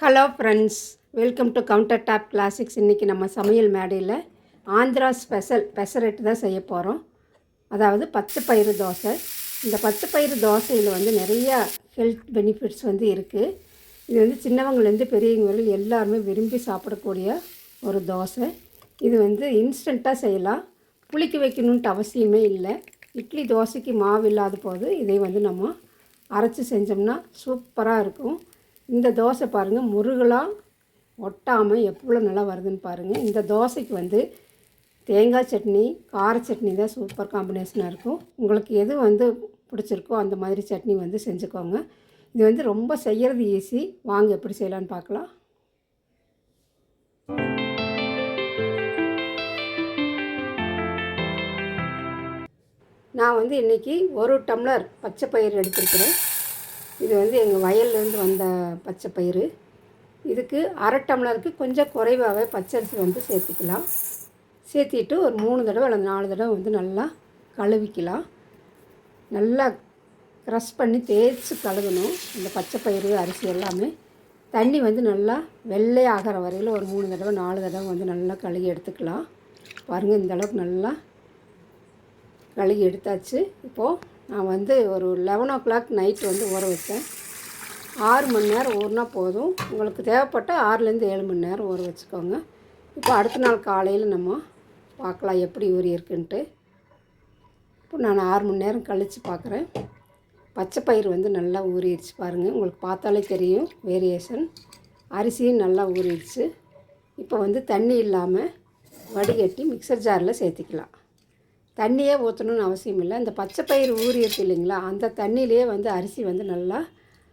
Hello friends welcome to Countertop Classics இன்றைக்கி நம்ம சமையல் மேடையில் ஆந்திரா ஸ்பெஷல் பெசரெட்டு தான் செய்ய போகிறோம் அதாவது பத்து பயிறு தோசை. இந்த பத்து பயிறு தோசையில் வந்து நிறையா ஹெல்த் பெனிஃபிட்ஸ் வந்து இருக்குது இது வந்து சின்னவங்கலேருந்து பெரியவங்க எல்லாருமே விரும்பி சாப்பிடக்கூடிய ஒரு தோசை. இது வந்து இன்ஸ்டண்ட்டாக செய்யலாம். புளிக்க வைக்கணுன்ட்டு அவசியமே இல்லை. இட்லி தோசைக்கு மாவு இல்லாத போது இதை வந்து நம்ம அரைச்சி செஞ்சோம்னா சூப்பராக இருக்கும். இந்த தோசை பாருங்கள் முருகலாம் ஒட்டாமல் எவ்வளோ நல்லா வருதுன்னு பாருங்கள் இந்த தோசைக்கு வந்து தேங்காய் சட்னி கார சட்னி தான் சூப்பர் காம்பினேஷனாக இருக்கும். உங்களுக்கு எது வந்து பிடிச்சிருக்கோ அந்த மாதிரி சட்னி வந்து செஞ்சுக்கோங்க. இது வந்து ரொம்ப செய்கிறது ஈஸி வாங்க எப்படி செய்யலான்னு பார்க்கலாம். நான் வந்து இன்றைக்கி ஒரு டம்ளர் பச்சை பயிறு எடுத்திருக்கிறேன். இது வந்து எங்கள் வயல்லேருந்து வந்த பச்சை பயிறு. இதுக்கு அரை டம்ளருக்கு கொஞ்சம் குறைவாகவே பச்சரிசி வந்து சேர்த்துக்கலாம். சேர்த்திட்டு ஒரு மூணு தடவை அல்லது நாலு தடவை வந்து நல்லா கழுவிக்கலாம். நல்லா க்ரஷ் பண்ணி தேய்ச்சி கழுவணும். இந்த பச்சை பயிறு அரிசி எல்லாமே. தண்ணி வந்து நல்லா வெள்ளை ஆகிற வரையில் ஒரு மூணு தடவை நாலு தடவை வந்து நல்லா கழுகி எடுத்துக்கலாம். பாருங்கள் இந்த அளவுக்கு நல்லா கழுகி எடுத்தாச்சு. இப்போது நான் வந்து ஒரு லெவன் ஓ கிளாக் நைட் வந்து ஊற வச்சேன். ஆறு மணி நேரம் ஊறினா போதும். உங்களுக்கு தேவைப்பட்டால் ஆறுலேருந்து ஏழு மணி நேரம் ஊற வச்சுக்கோங்க. இப்போ அடுத்த நாள் காலையில் நம்ம பார்க்கலாம் எப்படி ஊறி இருக்குன்ட்டு. இப்போ நான் ஆறு மணி நேரம் கழித்து பார்க்குறேன். பச்சை பயிர் வந்து நல்லா ஊறிடுச்சு பாருங்கள் உங்களுக்கு பார்த்தாலே தெரியும். வேரியேஷன் அரிசியும் நல்லா ஊறிடுச்சு. இப்போ வந்து தண்ணி இல்லாமல் வடிகட்டி மிக்சர் ஜாரில் சேர்த்திக்கலாம். தண்ணியே ஊற்றணும்னு அவசியம் இல்லை. இந்த பச்சை பயிர் ஊறியிருக்கு இல்லைங்களா அந்த தண்ணியிலே வந்து அரிசி வந்து நல்லா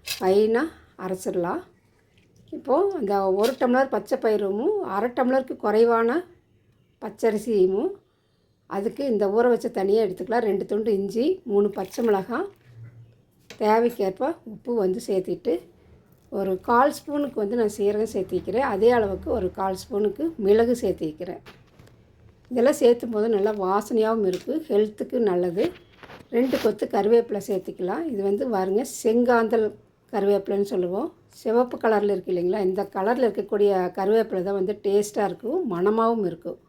ஃபைனாக அரைச்சிடலாம். இப்போது அந்த ஒரு டம்ளர் பச்சை பயிரும் அரை டம்ளருக்கு குறைவான பச்சரிசியும் அதுக்கு இந்த ஊற வச்ச தனியாக எடுத்துக்கலாம். ரெண்டு துண்டு இஞ்சி மூணு பச்சை மிளகாய் தேவைக்கேற்ப உப்பு வந்து சேர்த்திட்டு ஒரு கால் ஸ்பூனுக்கு வந்து நான் சீரகம் சேர்த்திக்கிறேன் அதே அளவுக்கு ஒரு கால் ஸ்பூனுக்கு மிளகு சேர்த்திக்கிறேன் இதெல்லாம் சேர்த்தும் போது நல்லா வாசனையாகவும் இருக்குது ஹெல்த்துக்கு நல்லது. ரெண்டு கொத்து கருவேப்பிலை சேர்த்துக்கலாம். இது வந்து பாருங்க செங்காந்தல் கருவேப்பிலைன்னு சொல்லுவோம். சிவப்பு கலரில் இருக்குது இல்லைங்களா? இந்த கலரில் இருக்கக்கூடிய கருவேப்பிலை தான் வந்து டேஸ்ட்டாக இருக்கும் மணமாகவும் இருக்கும்.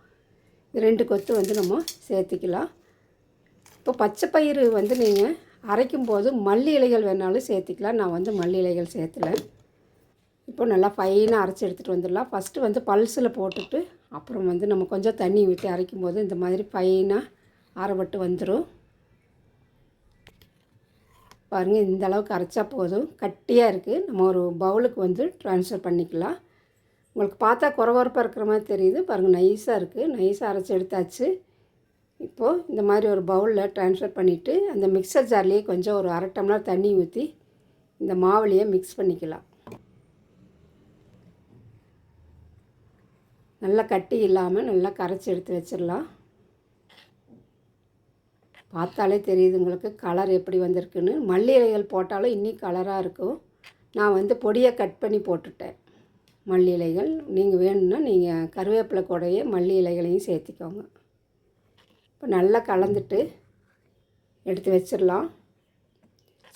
இது ரெண்டு கொத்து வந்து நம்ம சேர்த்திக்கலாம். இப்போ பச்சை பயிறு வந்து நீங்கள் அரைக்கும் போது மல்லி இலைகள் வேணாலும் சேர்த்திக்கலாம். நான் வந்து மல்லி இலைகள் சேர்த்துல. இப்போ நல்லா ஃபைனாக அரைச்சி எடுத்துகிட்டு வந்துடலாம். ஃபஸ்ட்டு வந்து பல்ஸில் போட்டுட்டு அப்புறம் வந்து நம்ம கொஞ்சம் தண்ணி ஊற்றி அரைக்கும் போது இந்த மாதிரி ஃபைனாக அரைப்பட்டு வந்துடும் பாருங்கள் இந்த அளவுக்கு அரைச்சா போதும். கட்டியாக இருக்குது நம்ம ஒரு பவுலுக்கு வந்து ட்ரான்ஸ்ஃபர் பண்ணிக்கலாம். உங்களுக்கு பார்த்தா குறவரப்பாக இருக்கிற மாதிரி தெரியுது. பாருங்கள் நைஸாக இருக்குது நைஸாக அரைச்சி எடுத்தாச்சு. இப்போது இந்த மாதிரி ஒரு பவுலில் ட்ரான்ஸ்ஃபர் பண்ணிவிட்டு அந்த மிக்சர் ஜார்லேயே கொஞ்சம் ஒரு அரை டம்ளர் தண்ணி ஊற்றி இந்த மாவுலேயே மிக்ஸ் பண்ணிக்கலாம். நல்லா கட்டி இல்லாமல் நல்லா கரைச்சி எடுத்து வச்சிடலாம். பார்த்தாலே தெரியுது உங்களுக்கு கலர் எப்படி வந்திருக்குன்னு. மல்லி இலைகள் போட்டாலும் இன்னும் கலராக இருக்கும். நான் வந்து பொடியை கட் பண்ணி போட்டுட்டேன். மல்லி இலைகள். நீங்கள் வேணும்னா நீங்கள் கருவேப்பிலை கூடையே மல்லி இலைகளையும் சேர்த்திக்கோங்க. இப்போ நல்லா கலந்துட்டு எடுத்து வச்சிடலாம்.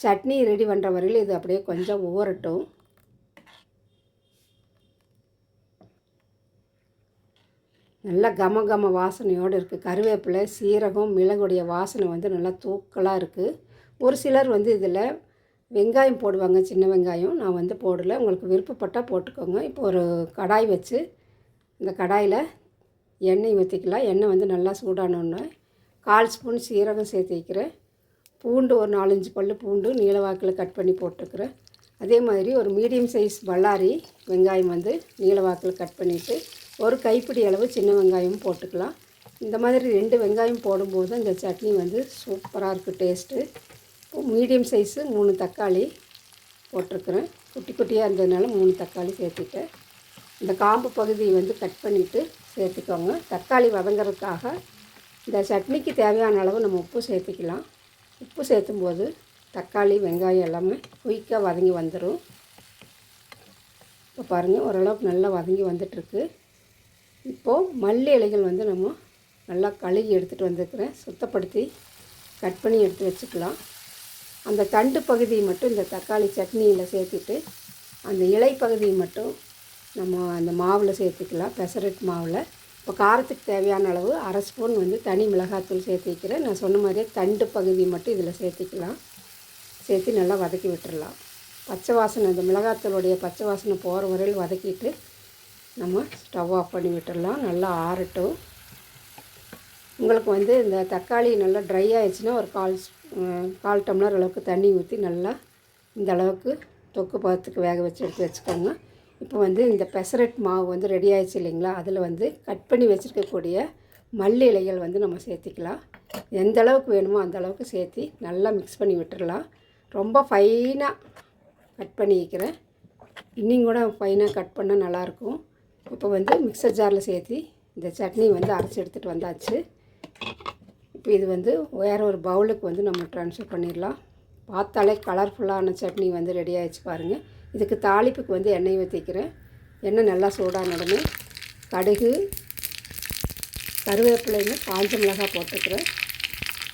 சட்னி ரெடி பண்ணுற வரையில் இது அப்படியே கொஞ்சம் ஊறட்டும். நல்லா கம கம வாசனையோடு இருக்குது கருவேப்பிலை சீரகம் மிளகுடைய வாசனை வந்து நல்லா தூக்கலாக இருக்குது ஒரு சிலர் வந்து இதில் வெங்காயம் போடுவாங்க சின்ன வெங்காயம். நான் வந்து போடலை. உங்களுக்கு விருப்பப்பட்டால் போட்டுக்கோங்க. இப்போ ஒரு கடாய் வச்சு இந்த கடாயில் எண்ணெய் ஊற்றிக்கலாம் எண்ணெய் வந்து நல்லா சூடானோன்னு கால் ஸ்பூன் சீரகம் சேர்த்து வைக்கிறேன். பூண்டு ஒரு நாலஞ்சு பல் பூண்டு நீளவாக்கில் கட் பண்ணி போட்டுருக்குறேன் அதே மாதிரி ஒரு மீடியம் சைஸ் பல்லாரி வெங்காயம் வந்து நீளவாக்கில் கட் பண்ணிவிட்டு ஒரு கைப்பிடி அளவு சின்ன வெங்காயம் போட்டுக்கலாம். இந்த மாதிரி ரெண்டு வெங்காயம் போடும்போது இந்த சட்னி வந்து சூப்பராக இருக்குது டேஸ்ட்டு இப்போ மீடியம் சைஸு மூணு தக்காளி போட்டிருக்குறேன். குட்டி குட்டியாக இருந்ததுனால மூணு தக்காளி சேர்த்துட்டேன். இந்த காம்பு பகுதியை வந்து கட் பண்ணிவிட்டு சேர்த்துக்கோங்க. தக்காளி வதங்கிறதுக்காக இந்த சட்னிக்கு தேவையான அளவு நம்ம உப்பு சேர்த்துக்கலாம். உப்பு சேர்த்தும் போது தக்காளி வெங்காயம் எல்லாமே குயிக்காக வதங்கி வந்துடும் இப்போ பாருங்கள் ஓரளவுக்கு நல்லா வதங்கி வந்துட்டுருக்கு. இப்போது மல்லி இலைகள் வந்து நம்ம நல்லா கழுகி எடுத்துகிட்டு வந்துருக்கிறேன். சுத்தப்படுத்தி கட் பண்ணி எடுத்து வச்சுக்கலாம். அந்த தண்டு பகுதியை மட்டும் இந்த தக்காளி சட்னியில் சேர்த்துட்டு அந்த இலை பகுதியை மட்டும் நம்ம அந்த மாவில் சேர்த்துக்கலாம். பெசரட் மாவில். இப்போ காரத்துக்கு தேவையான அளவு அரை ஸ்பூன் வந்து தனி மிளகாத்தூள் சேர்த்திக்கிறேன் நான் சொன்ன மாதிரியே தண்டு பகுதி மட்டும் இதில் சேர்த்திக்கலாம். சேர்த்து நல்லா வதக்கி விட்டுடலாம் பச்சை வாசனை அந்த மிளகாத்தூளுடைய பச்சை வாசனை போகிற வரையில் வதக்கிட்டு நம்ம ஸ்டவ் ஆஃப் பண்ணி விட்டுடலாம். நல்லா ஆறட்டும். உங்களுக்கு வந்து இந்த தக்காளி நல்லா ட்ரை ஆயிடுச்சுன்னா ஒரு கால் கால் டம்ளர் அளவுக்கு தண்ணி ஊற்றி நல்லா இந்த அளவுக்கு தொக்கு பதத்துக்கு வேக வச்சு எடுத்து வச்சுக்கோங்க. இப்போ வந்து இந்த பெசரட் மாவு வந்து ரெடி ஆயிடுச்சு இல்லைங்களா? அதில் வந்து கட் பண்ணி வச்சுருக்கக்கூடிய மல்லி இலைகள் வந்து நம்ம சேர்த்திக்கலாம். எந்த அளவுக்கு வேணுமோ அந்த அளவுக்கு சேர்த்தி நல்லா மிக்ஸ் பண்ணி விட்டுடலாம். ரொம்ப ஃபைனாக கட் பண்ணிக்கிறேன். இன்னும் கூட ஃபைனாக கட் பண்ணால் நல்லாயிருக்கும் இப்போ வந்து மிக்சர் ஜாரில் சேர்த்தி இந்த சட்னி வந்து அரைச்சி எடுத்துகிட்டு வந்தாச்சு. இப்போ இது வந்து வேறு ஒரு பவுலுக்கு வந்து நம்ம ட்ரான்ஸ்ஃபர் பண்ணிடலாம். பார்த்தாலே கலர்ஃபுல்லான சட்னி வந்து ரெடி ஆகிடுச்சு பாருங்கள் இதுக்கு தாளிப்புக்கு வந்து எண்ணெய் ஊற்றிக்கிறேன் எண்ணெய் நல்லா சூடான உடனே கடுகு கருவேப்பிலையுமே காஞ்ச மிளகாய் போட்டுக்கிறேன்.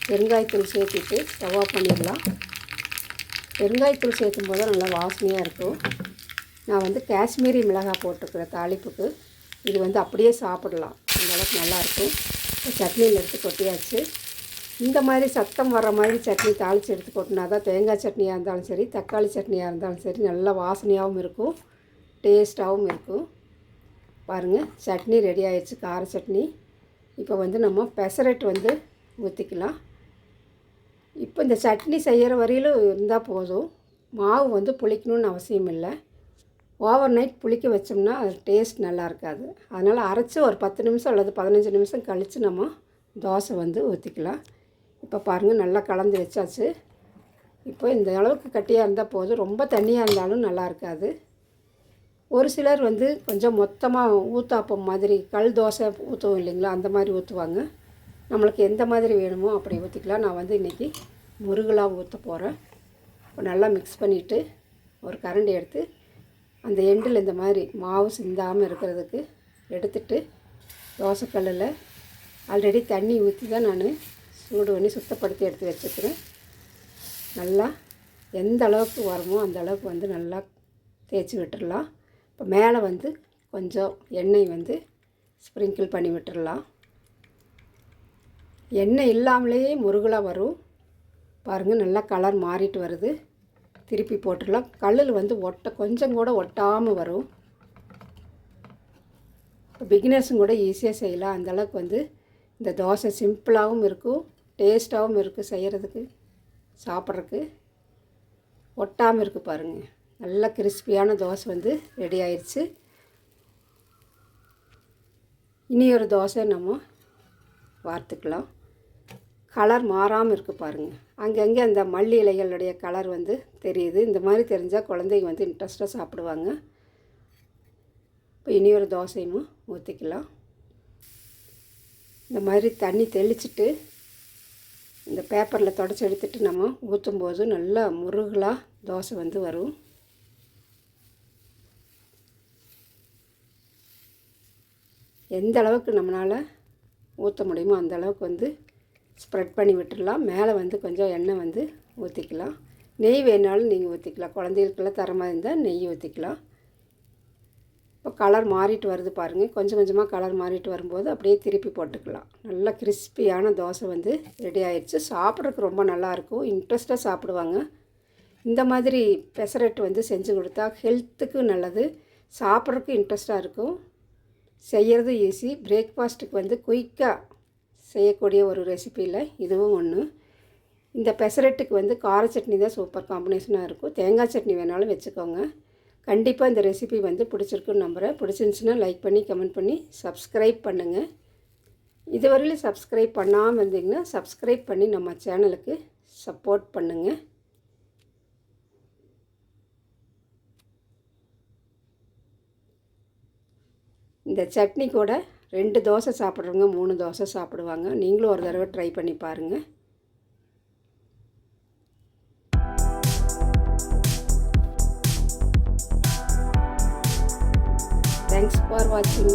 பெருங்காயத்தூள் சேர்த்துட்டு ஸ்டவ் ஆஃப் பண்ணிடலாம். பெருங்காயத்தூள் சேர்த்தும் போது நல்லா வாசனையாக இருக்கும். நான் வந்து காஷ்மீரி மிளகாய் போட்டிருக்கிற தாளிப்புக்கு இது வந்து அப்படியே சாப்பிடலாம். அந்தளவுக்கு நல்லாயிருக்கும் சட்னியில் எடுத்து கொட்டியாச்சு. இந்த மாதிரி சத்தம் வர மாதிரி சட்னி தாளித்து எடுத்து கொட்டினா தான் தேங்காய் சட்னியாக இருந்தாலும் சரி தக்காளி சட்னியாக இருந்தாலும் சரி நல்லா வாசனையாகவும் இருக்கும். டேஸ்ட்டாகவும் இருக்கும். பாருங்கள் சட்னி ரெடி ஆயிடுச்சு கார சட்னி. இப்போ வந்து நம்ம பெசரட் வந்து ஊற்றிக்கலாம் இப்போ இந்த சட்னி செய்கிற வரையிலும் இருந்தால் போதும். மாவு வந்து புளிக்கணும்னு அவசியம் இல்லை. ஓவர் நைட் புளிக்க வச்சோம்னா அது டேஸ்ட் நல்லா இருக்காது அதனால் அரைச்சி ஒரு பத்து நிமிஷம் அல்லது பதினஞ்சு நிமிஷம் கழித்து நம்ம தோசை வந்து ஊற்றிக்கலாம் இப்போ பாருங்கள் நல்லா கலந்து வச்சாச்சு. இப்போ இந்த அளவுக்கு கட்டியாக இருந்தால் போதும். ரொம்ப தண்ணியாக இருந்தாலும் நல்லா இருக்காது ஒரு சிலர் வந்து கொஞ்சம் மொத்தமாக ஊத்தாப்பம் மாதிரி கல் தோசை ஊற்றுவோம் இல்லைங்களா அந்த மாதிரி ஊற்றுவாங்க நம்மளுக்கு எந்த மாதிரி வேணுமோ அப்படி ஊற்றிக்கலாம் நான் வந்து இன்றைக்கி முருகலாக ஊற்ற போகிறேன் நல்லா மிக்ஸ் பண்ணிவிட்டு ஒரு கரண்டி எடுத்து அந்த எண்டில் இந்த மாதிரி மாவு சிந்தாமல் இருக்கிறதுக்கு எடுத்துட்டு தோசைக்கல்லில் ஆல்ரெடி தண்ணி ஊற்றி தான் நான் சூடு பண்ணி சுத்தப்படுத்தி எடுத்து வச்சுக்கிறேன். நல்லா எந்த அளவுக்கு வரமோ அந்த அளவுக்கு வந்து நல்லா தேய்ச்சி விட்டுடலாம் இப்போ மேலே வந்து கொஞ்சம் எண்ணெய் வந்து ஸ்ப்ரிங்கிள் பண்ணி விட்டுடலாம் எண்ணெய் இல்லாமலேயே முருகலாக வரும். பாருங்கள் நல்லா கலர் மாறிட்டு வருது. திருப்பி போட்டுடலாம். கல்லில் வந்து ஒட்ட கொஞ்சம் கூட ஒட்டாமல் வரும். பிகினர்ஸும் கூட ஈஸியாக செய்யலாம். அந்தளவுக்கு வந்து இந்த தோசை சிம்பிளாகவும் இருக்கும். டேஸ்ட்டாகவும் இருக்குது செய்கிறதுக்கு சாப்பிட்றதுக்கு. ஒட்டாமல் இருக்குது பாருங்கள் நல்லா கிறிஸ்பியான தோசை வந்து ரெடி ஆயிடுச்சு. இனி ஒரு தோசை நம்ம வார்த்துக்கலாம். கலர் மாறாமல் இருக்குது பாருங்கள் அங்கங்கே அந்த மல்லி இலைகளுடைய கலர் வந்து தெரியுது. இந்த மாதிரி தெரிஞ்சால் குழந்தைங்க வந்து இன்ட்ரெஸ்ட்டாக சாப்பிடுவாங்க. இப்போ இனி ஒரு தோசையும் ஊற்றிக்கலாம் இந்த மாதிரி தண்ணி தெளிச்சுட்டு இந்த பேப்பரில் தொடச்சி எடுத்துட்டு நம்ம ஊற்றும்போது நல்லா முருகலாக தோசை வந்து வரும். எந்த அளவுக்கு நம்மளால் ஊற்ற முடியுமோ அந்த அளவுக்கு வந்து ஸ்ப்ரெட் பண்ணி விட்டுடலாம் மேலே வந்து கொஞ்சம் எண்ணெய் வந்து ஊற்றிக்கலாம் நெய் வேணாலும் நீங்கள் ஊற்றிக்கலாம் குழந்தைகளுக்கெல்லாம் தர மாதிரி இருந்தால் நெய் ஊற்றிக்கலாம் இப்போ கலர் மாறிட்டு வருது பாருங்கள் கொஞ்சம் கொஞ்சமாக கலர் மாறிட்டு வரும்போது அப்படியே திருப்பி போட்டுக்கலாம். நல்லா கிறிஸ்பியான தோசை வந்து ரெடி ஆயிடுச்சு சாப்பிட்றதுக்கு ரொம்ப நல்லாயிருக்கும் இன்ட்ரெஸ்ட்டாக சாப்பிடுவாங்க. இந்த மாதிரி பெசரட் வந்து செஞ்சு கொடுத்தா ஹெல்த்துக்கு நல்லது. சாப்பிட்றதுக்கு இன்ட்ரெஸ்ட்டாக இருக்கும். செய்கிறது ஈஸி பிரேக்ஃபாஸ்ட்டுக்கு வந்து குயிக்காக செய்யக்கூடிய ஒரு ரெசிப்பியில் இதுவும் ஒன்று இந்த பெசரட்டுக்கு வந்து கார சட்னி தான் சூப்பர் காம்பினேஷனாக இருக்கும். தேங்காய் சட்னி வேணாலும் வச்சுக்கோங்க. கண்டிப்பாக இந்த ரெசிபி வந்து பிடிச்சிருக்குன்னு நம்புகிறேன் பிடிச்சிருந்துச்சின்னா லைக் பண்ணி கமெண்ட் பண்ணி சப்ஸ்கிரைப் பண்ணுங்கள் இதுவரையிலும் சப்ஸ்கிரைப் பண்ணாமல் இருந்தீங்கன்னா சப்ஸ்கிரைப் பண்ணி நம்ம சேனலுக்கு சப்போர்ட் பண்ணுங்கள் இந்த சட்னி கூட ரெண்டு தோசை சாப்பிட்றவங்க மூணு தோசை சாப்பிடுவாங்க. நீங்களும் ஒரு தடவை ட்ரை பண்ணி பாருங்கள் தேங்க்ஸ் ஃபார் வாட்சிங்